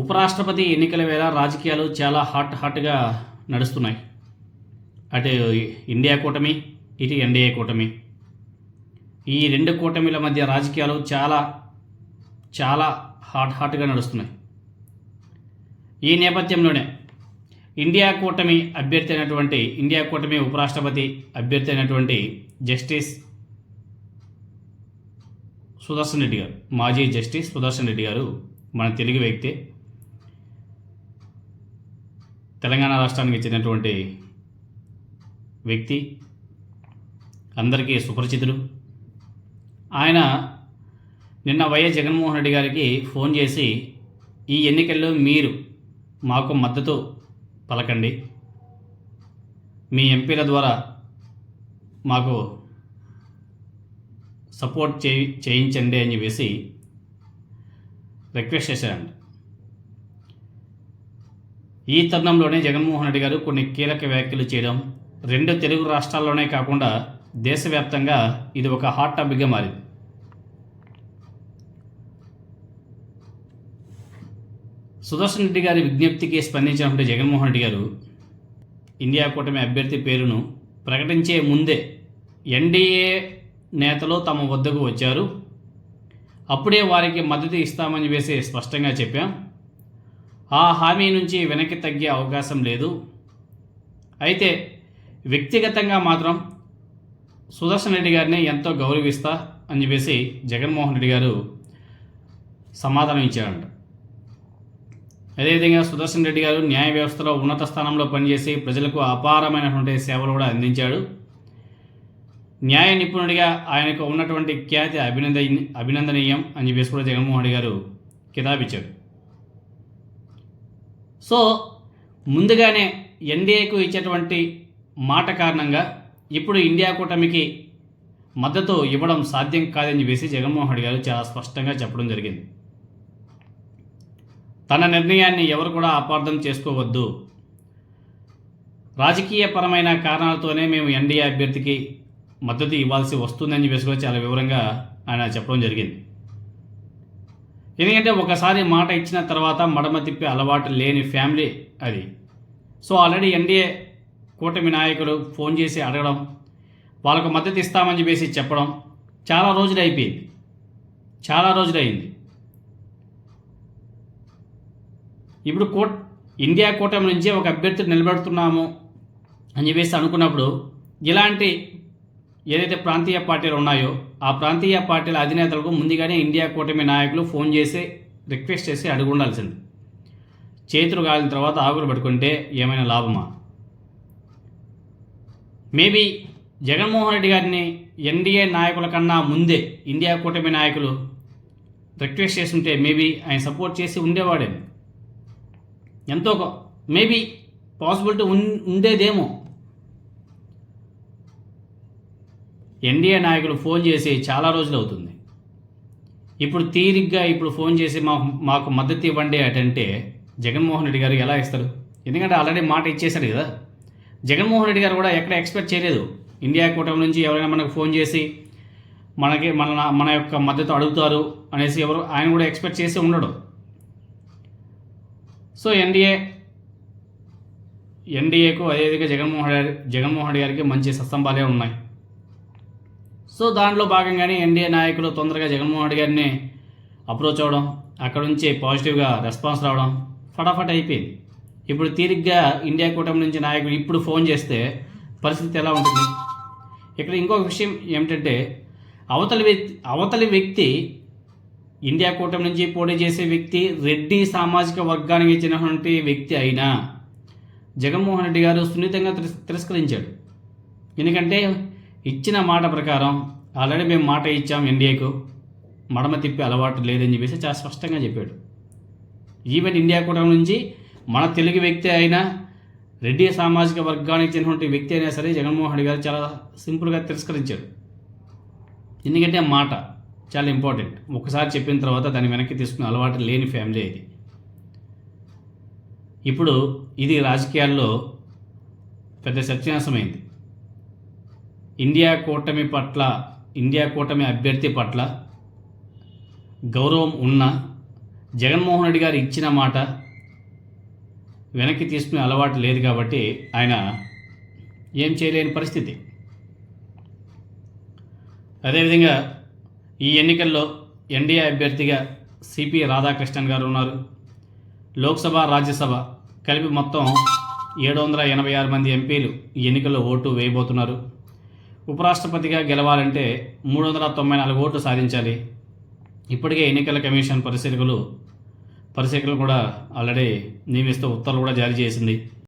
ఉపరాష్ట్రపతి ఎన్నికల వేళ రాజకీయాలు చాలా హాట్ హాట్గా నడుస్తున్నాయి. అటు ఇండియా కూటమి ఇటు ఎన్డీఏ కూటమి. ఈ రెండు కూటమిల మధ్య రాజకీయాలు చాలా చాలా హాట్ హాట్గా నడుస్తున్నాయి. ఈ నేపథ్యంలోనే ఇండియా కూటమి అభ్యర్థి అయినటువంటి ఇండియా కూటమి ఉపరాష్ట్రపతి అభ్యర్థి అయినటువంటి జస్టిస్ సుదర్శన్ రెడ్డి గారు మాజీ జస్టిస్ సుదర్శన్ రెడ్డి గారు మన తెలుగు వ్యక్తి. తెలంగాణ రాష్ట్రానికి చెందినటువంటి వ్యక్తి అందరికీ సుపరిచితులు. ఆయన నిన్న వైఎస్ జగన్మోహన్ రెడ్డి గారికి ఫోన్ చేసి ఈ ఎన్నికల్లో మీరు మాకు మద్దతు పలకండి. మీ ఎంపీల ద్వారా మాకు సపోర్ట్ చేయి చేయించండి అని చెప్పేసి రిక్వెస్ట్ చేశారండి ఈ తరుణంలోనే జగన్మోహన్ రెడ్డి గారు కొన్ని కీలక వ్యాఖ్యలు చేయడం రెండు తెలుగు రాష్ట్రాల్లోనే కాకుండా దేశవ్యాప్తంగా ఇది ఒక హాట్ టాపిక్గా మారింది. సుదర్శన్ రెడ్డి గారి విజ్ఞప్తికి స్పందించినటువంటి జగన్మోహన్ రెడ్డి గారు ఇండియా కూటమి అభ్యర్థి పేరును ప్రకటించే ముందే ఎన్డీఏ నేతలు తమ వద్దకు వచ్చారు. అప్పుడే వారికి మద్దతు ఇస్తామని వేసి స్పష్టంగా చెప్పాం. ఆ హామీ నుంచి వెనక్కి తగ్గే అవకాశం లేదు. అయితే వ్యక్తిగతంగా మాత్రం సుదర్శన్ రెడ్డి గారిని ఎంతో గౌరవిస్తా అని చెప్పేసి జగన్మోహన్ రెడ్డి గారు సమాధానం ఇచ్చారంట. అదేవిధంగా సుదర్శన్ రెడ్డి గారు న్యాయ వ్యవస్థలో ఉన్నత స్థానంలో పనిచేసి ప్రజలకు అపారమైనటువంటి సేవలు కూడా అందించాడు. న్యాయ నిపుణుడిగా ఆయనకు ఉన్నటువంటి ఖ్యాతి అభినంద అభినందనీయం అని చెప్పేసి కూడా జగన్మోహన్ రెడ్డి గారు కితాబిచ్చారు. సో ముందుగానే ఎన్డీఏకు ఇచ్చేటువంటి మాట కారణంగా ఇప్పుడు ఇండియా కూటమికి మద్దతు ఇవ్వడం సాధ్యం కాదని చెప్పేసి జగన్మోహన్ రెడ్డి గారు చాలా స్పష్టంగా చెప్పడం జరిగింది. తన నిర్ణయాన్ని ఎవరు కూడా అపార్థం చేసుకోవద్దు. రాజకీయపరమైన కారణాలతోనే మేము ఎన్డీఏ అభ్యర్థికి మద్దతు ఇవ్వాల్సి వస్తుందని చెప్పేసి కూడా చాలా వివరంగా ఆయన చెప్పడం జరిగింది. ఎందుకంటే ఒకసారి మాట ఇచ్చిన తర్వాత మడమ తిప్పే అలవాటు లేని ఫ్యామిలీ అది. సో ఆల్రెడీ ఎన్డీఏ కూటమి నాయకులు ఫోన్ చేసి అడగడం వాళ్ళకు మద్దతు ఇస్తామని చెప్పేసి చెప్పడం చాలా రోజులు అయిపోయింది. చాలా రోజులు అయింది. ఇప్పుడు కోట్ ఇండియా కూటమి నుంచి ఒక అభ్యర్థిని నిలబెడుతున్నాము అని చెప్పేసి అనుకున్నప్పుడు ఇలాంటి ఏదైతే ప్రాంతీయ పార్టీలు ఉన్నాయో ఆ ప్రాంతీయ పార్టీల అధినేతలకు ముందుగానే ఇండియా కూటమి నాయకులు ఫోన్ చేసి రిక్వెస్ట్ చేసి అడుగు ఉండాల్సింది. చేతులు కాలిన తర్వాత ఆకులు పట్టుకుంటే ఏమైనా లాభమా? మేబీ జగన్మోహన్ రెడ్డి గారిని ఎన్డీఏ నాయకుల కన్నా ముందే ఇండియా కూటమి నాయకులు రిక్వెస్ట్ చేస్తుంటే మేబీ ఆయన సపోర్ట్ చేసి ఉండేవాడే ఎంతో మేబీ పాసిబిలిటీ ఉండేదేమో. ఎన్డీఏ నాయకులు ఫోన్ చేసి చాలా రోజులు అవుతుంది. ఇప్పుడు తీరిగ్గా ఇప్పుడు ఫోన్ చేసి మాకు మాకు మద్దతు ఇవ్వండి అంటే జగన్మోహన్ రెడ్డి గారు ఎలా ఇస్తారు? ఎందుకంటే ఆల్రెడీ మాట ఇచ్చేశారు కదా. జగన్మోహన్ రెడ్డి గారు కూడా ఎక్కడ ఎక్స్పెక్ట్ చేయలేదు. ఇండియా కూటమి నుంచి ఎవరైనా మనకు ఫోన్ చేసి మనకి మన మన యొక్క మద్దతు అడుగుతారు అనేసి ఎవరు ఆయన కూడా ఎక్స్పెక్ట్ చేసి ఉండడు. సో ఎన్డీఏ ఎన్డీఏకు అదేవిధంగా జగన్మోహన్ రెడ్డి జగన్మోహన్ రెడ్డి గారికి మంచి సత్సంబాలే ఉన్నాయి. సో దాంట్లో భాగంగానే ఎన్డీఏ నాయకులు తొందరగా జగన్మోహన్ రెడ్డి గారిని అప్రోచ్ అవ్వడం అక్కడ నుంచి పాజిటివ్గా రెస్పాన్స్ రావడం ఫటాఫట్ అయిపోయింది. ఇప్పుడు తీరిగ్గా ఇండియా కూటమి నుంచి నాయకుడు ఇప్పుడు ఫోన్ చేస్తే పరిస్థితి ఎలా ఉంటుంది? ఇక్కడ ఇంకొక విషయం ఏమిటంటే అవతలి వ్యక్తి అవతలి వ్యక్తి ఇండియా కూటమి నుంచి పోటీ చేసే వ్యక్తి రెడ్డి సామాజిక వర్గానికి చెందినటువంటి వ్యక్తి అయినా జగన్మోహన్ రెడ్డి గారు సున్నితంగా తిరస్- తిరస్కరించాడు. ఎందుకంటే ఇచ్చిన మాట ప్రకారం ఆల్రెడీ మేము మాట ఇచ్చాం ఎన్డీఏకు. మడమ తిప్పి అలవాటు లేదని చెప్పేసి చాలా స్పష్టంగా చెప్పాడు. ఈవెన్ ఇండియా కూడా నుంచి మన తెలుగు వ్యక్తి అయినా రెడ్డి సామాజిక వర్గానికి చెందినటువంటి వ్యక్తి అయినా సరే జగన్మోహన్ రెడ్డి గారు చాలా సింపుల్గా తిరస్కరించాడు. ఎందుకంటే మాట చాలా ఇంపార్టెంట్. ఒకసారి చెప్పిన తర్వాత దాన్ని వెనక్కి తీసుకునే అలవాటు లేని ఫ్యామిలీ ఇది. ఇప్పుడు ఇది రాజకీయాల్లో పెద్ద చర్చనీయాంశమైంది. ఇండియా కూటమి పట్ల ఇండియా కూటమి అభ్యర్థి పట్ల గౌరవం ఉన్న జగన్మోహన్ రెడ్డి గారు ఇచ్చిన మాట వెనక్కి తీసుకునే అలవాటు లేదు కాబట్టి ఆయన ఏం చేయలేని పరిస్థితి. అదేవిధంగా ఈ ఎన్నికల్లో ఎన్డీఏ అభ్యర్థిగా సిపి రాధాకృష్ణన్ గారు ఉన్నారు. లోక్సభ రాజ్యసభ కలిపి మొత్తం ఏడు వందల ఎనభై ఆరు మంది ఎంపీలు ఈ ఎన్నికల్లో ఓటు వేయబోతున్నారు. ఉపరాష్ట్రపతిగా గెలవాలంటే మూడు వందల తొంభై నాలుగు ఓట్లు సాధించాలి. ఇప్పటికే ఎన్నికల కమిషన్ పరిశీలకులు పరిశీలకులు కూడా ఆల్రెడీ నియమిస్తూ ఉత్తర్వులు కూడా జారీ చేసింది.